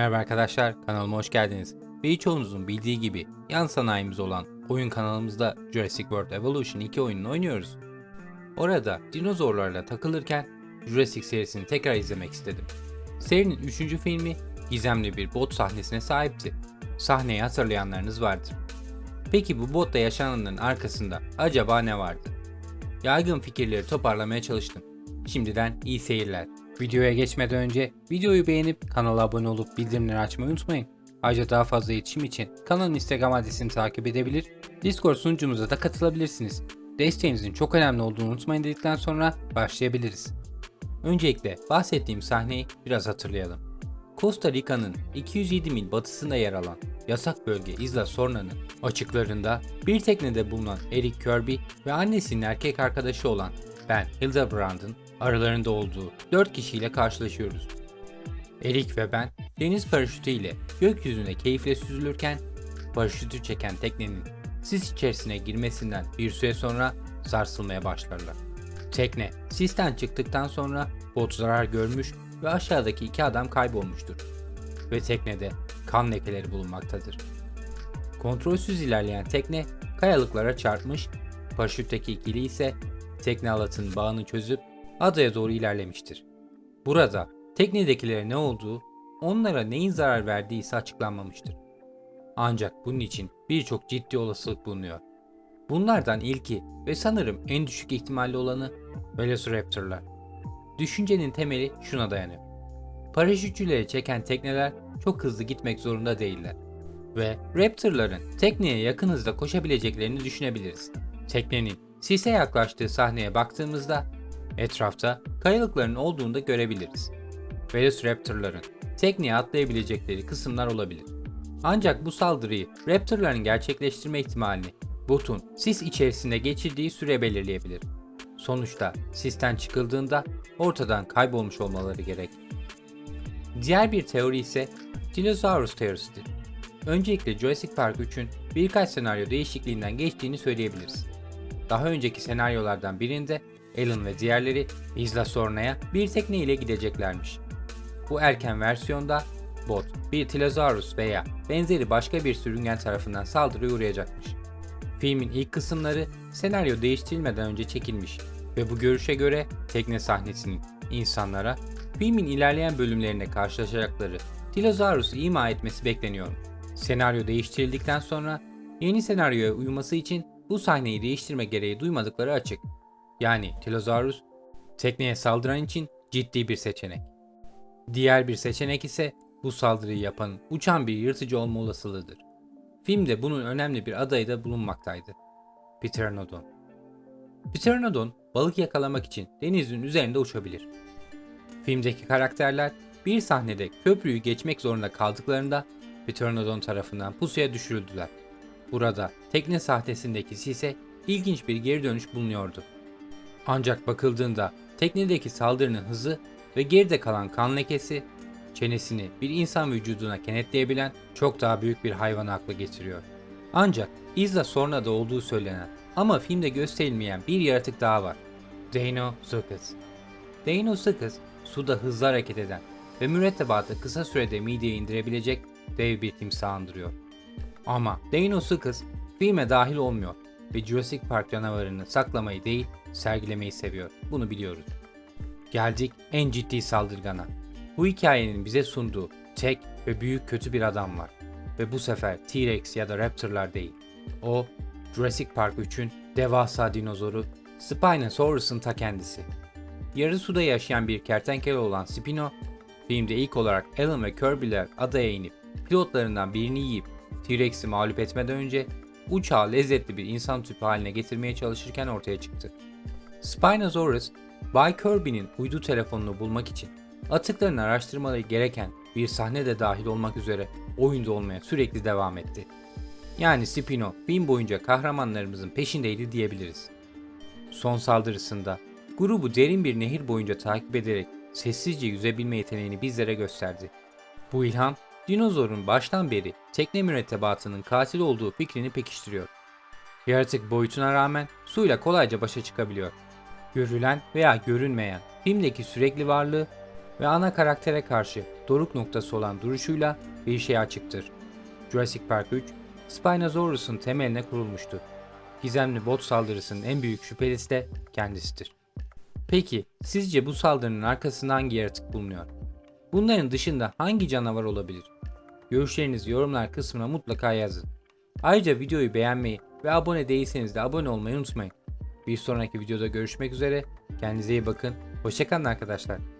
Merhaba arkadaşlar, kanalıma hoş geldiniz. Birçoğunuzun bildiği gibi yan sanayimiz olan oyun kanalımızda Jurassic World Evolution 2 oyununu oynuyoruz. Orada dinozorlarla takılırken Jurassic serisini tekrar izlemek istedim. Serinin 3. filmi gizemli bir bot sahnesine sahipti. Sahneyi hatırlayanlarınız vardır. Peki bu botta yaşananların arkasında acaba ne vardı? Yaygın fikirleri toparlamaya çalıştım. Şimdiden iyi seyirler. Videoya geçmeden önce videoyu beğenip kanala abone olup bildirimleri açmayı unutmayın. Ayrıca daha fazla iletişim için kanalın Instagram adresini takip edebilir, Discord sunucumuza da katılabilirsiniz. Desteğinizin çok önemli olduğunu unutmayın dedikten sonra başlayabiliriz. Öncelikle bahsettiğim sahneyi biraz hatırlayalım. Costa Rica'nın 207 mil batısında yer alan yasak bölge Isla Sorna'nın açıklarında bir teknede bulunan Eric Kirby ve annesinin erkek arkadaşı olan Ben Hildebrand'ın aralarında olduğu 4 kişiyle karşılaşıyoruz. Eric ve ben deniz paraşütü ile gökyüzüne keyifle süzülürken paraşütü çeken teknenin sis içerisine girmesinden bir süre sonra sarsılmaya başlarlar. Tekne sisten çıktıktan sonra bot zarar görmüş ve aşağıdaki iki adam kaybolmuştur. Ve teknede kan lekeleri bulunmaktadır. Kontrolsüz ilerleyen tekne kayalıklara çarpmış, paraşütteki ikili ise tekne halatın bağını çözüp adaya doğru ilerlemiştir. Burada teknedekilere ne olduğu, onlara neyin zarar verdiği ise açıklanmamıştır. Ancak bunun için birçok ciddi olasılık bulunuyor. Bunlardan ilki ve sanırım en düşük ihtimalli olanı Velociraptorlar. Düşüncenin temeli şuna dayanıyor. Paraşütçüleri çeken tekneler çok hızlı gitmek zorunda değiller. Ve Raptor'ların tekneye yakın hızda koşabileceklerini düşünebiliriz. Teknenin sise yaklaştığı sahneye baktığımızda etrafta kayalıkların olduğunu da görebiliriz. Velociraptor'ların tekneye atlayabilecekleri kısımlar olabilir. Ancak bu saldırıyı Raptor'ların gerçekleştirme ihtimalini botun sis içerisinde geçirdiği süre belirleyebilir. Sonuçta sisten çıkıldığında ortadan kaybolmuş olmaları gerek. Diğer bir teori ise Dinosaurus teorisidir. Öncelikle Jurassic Park 3'ün birkaç senaryo değişikliğinden geçtiğini söyleyebiliriz. Daha önceki senaryolardan birinde Alan ve diğerleri Isla Sorna'ya bir tekne ile gideceklermiş. Bu erken versiyonda bot bir Tilosaurus veya benzeri başka bir sürüngen tarafından saldırıya uğrayacakmış. Filmin ilk kısımları senaryo değiştirilmeden önce çekilmiş ve bu görüşe göre tekne sahnesinin insanlara filmin ilerleyen bölümlerinde karşılaşacakları Tilosaurus'u ima etmesi bekleniyor. Senaryo değiştirildikten sonra yeni senaryoya uyması için bu sahneyi değiştirme gereği duymadıkları açık. Yani Tilosaurus tekneye saldıran için ciddi bir seçenek. Diğer bir seçenek ise bu saldırıyı yapan uçan bir yırtıcı olma olasılığıdır. Filmde bunun önemli bir adayı da bulunmaktaydı. Pteranodon. Pteranodon balık yakalamak için denizin üzerinde uçabilir. Filmdeki karakterler bir sahnede köprüyü geçmek zorunda kaldıklarında Pteranodon tarafından pusuya düşürüldüler. Burada tekne sahtesindeki sise ilginç bir geri dönüş bulunuyordu. Ancak bakıldığında teknedeki saldırının hızı ve geride kalan kan lekesi çenesini bir insan vücuduna kenetleyebilen çok daha büyük bir hayvanı akla getiriyor. Ancak Isla Sorna'da olduğu söylenen ama filmde gösterilmeyen bir yaratık daha var. Deinosuchus. Deinosuchus suda hızlı hareket eden ve mürettebatı kısa sürede mideye indirebilecek dev bir timsah andırıyor. Ama Deinosuchus filme dahil olmuyor ve Jurassic Park canavarını saklamayı değil sergilemeyi seviyor. Bunu biliyoruz. Geldik en ciddi saldırgana. Bu hikayenin bize sunduğu tek ve büyük kötü bir adam var. Ve bu sefer T-Rex ya da Raptor'lar değil. O, Jurassic Park 3'ün devasa dinozoru Spinosaurus'un ta kendisi. Yarı suda yaşayan bir kertenkele olan Spino, filmde ilk olarak Alan ve Kirby'ler adaya inip pilotlarından birini yiyip T-Rex'i mağlup etmeden önce uçağı lezzetli bir insan tüpü haline getirmeye çalışırken ortaya çıktı. Spinosaurus, Bay Kirby'nin uydu telefonunu bulmak için atıklarını araştırmaları gereken bir sahne de dahil olmak üzere oyunda olmaya sürekli devam etti. Yani Spino film boyunca kahramanlarımızın peşindeydi diyebiliriz. Son saldırısında grubu derin bir nehir boyunca takip ederek sessizce yüzebilme yeteneğini bizlere gösterdi. Bu ilham dinozorun baştan beri tekne mürettebatının katil olduğu fikrini pekiştiriyor. Yaratık boyutuna rağmen suyla kolayca başa çıkabiliyor. Görülen veya görünmeyen filmdeki sürekli varlığı ve ana karaktere karşı doruk noktası olan duruşuyla bir şey açıktır. Jurassic Park 3, Spinosaurus'un temeline kurulmuştu. Gizemli bot saldırısının en büyük şüphelisi de kendisidir. Peki sizce bu saldırının arkasında hangi yaratık bulunuyor? Bunların dışında hangi canavar olabilir? Görüşlerinizi yorumlar kısmına mutlaka yazın. Ayrıca videoyu beğenmeyi ve abone değilseniz de abone olmayı unutmayın. Bir sonraki videoda görüşmek üzere. Kendinize iyi bakın. Hoşçakalın arkadaşlar.